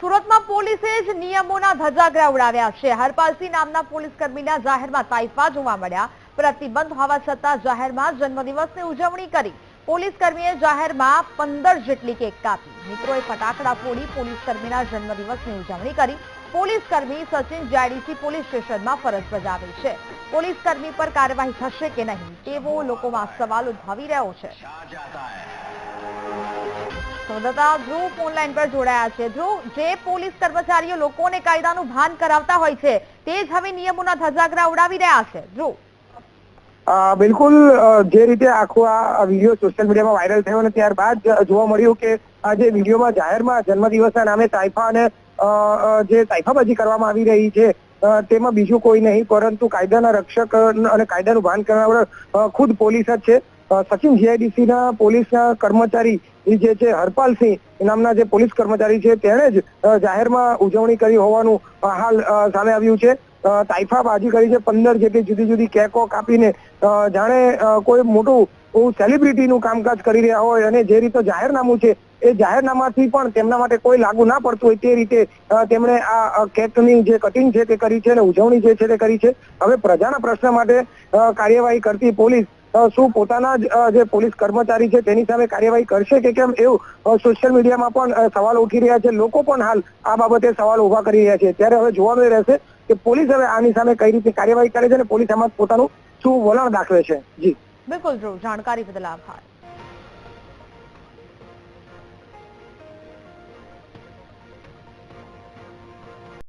સુરતમાં પોલીસે જ નિયમોના ધજાગરા ઉડાવ્યા છે. હરપાલસિંહ નામના પોલીસ કર્મીના જાહેરમાં તાઇફા જોવા મળ્યા. પ્રતિબંધ હોવા છતાં જાહેરમાં જન્મદિવસની ઉજવણી કરી. પોલીસ કર્મીએ જાહેરમાં પંદર જેટલી કેક કાપી. મિત્રોએ ફટાકડા ફોડી પોલીસ કર્મીના જન્મદિવસની ઉજવણી કરી. પોલીસ કર્મી સચિન જાડીસી પોલીસ સ્ટેશનમાં ફરજ બજાવે છે. પોલીસ કર્મી પર કાર્યવાહી થશે કે નહીં તેવો લોકોમાં સવાલ ઉઠાવી રહ્યો છે. સંવાદદાતા ધ્રુવ ઓનલાઈન પર જોડાયા છે. ધ્રુવ, જે પોલીસ કર્મચારીઓ લોકોને કાયદાનું ભાન કરાવતા હોય છે, તે જ હવે નિયમોના ધજાગરા ઉડાવી રહ્યા છે. ધ્રુવ. બિલકુલ જે રીતે આખો આ વીડિયો સોશિયલ મીડિયામાં વાયરલ થયો અને ત્યારબાદ જોવા મળ્યું કે આ જે વિડીયોમાં જાહેરમાં જન્મદિવસના નામે તાઇફા અને જે તાઇફાબાજી કરવામાં આવી રહી છે તેમાં બીજું કોઈ નહીં, પરંતુ કાયદાના રક્ષક અને કાયદાનું ભાન કરનાર ખુદ પોલીસ જ છે. સચિન જીઆઈડીસીના પોલીસના કર્મચારી જે છે, હરપાલસિંહ નામના જે પોલીસ કર્મચારી છે, તેણે જ જાહેરમાં ઉજવણી કરી હોવાનું હાલ સામે આવ્યું છે. તાઇફાબાજી કરી છે, પંદર જેટલી જુદી જુદી કેકો કાપીને જાણે કોઈ મોટું સેલિબ્રિટીનું કામકાજ કરી રહ્યા હોય અને જે રીતે જાહેરનામું છે, એ જાહેરનામાથી પણ તેમના માટે કોઈ લાગુ ના પડતું હોય તે રીતે તેમણે આ કેકની જે કટિંગ છે તે કરી છે અને ઉજવણી જે છે તે કરી છે. હવે પ્રજાના પ્રશ્ન માટે કાર્યવાહી કરતી પોલીસ શું પોતાના જે પોલીસ કર્મચારી છે તેની સામે કાર્યવાહી કરશે કે કેમ એવું સોશિયલ મીડિયામાં પણ સવાલ ઉઠી રહ્યા છે. લોકો પણ હાલ આ બાબતે સવાલ ઊભા કરી રહ્યા છે. ત્યારે હવે જોવાનું રહેશે કે પોલીસ હવે આની સામે કઈ રીતે કાર્યવાહી કરે છે અને પોલીસ એમાં પોતાનું શું વલણ દાખવે છે. જી. બિલકુલ ધ્રુવ, જાણકારી બદલ આભાર.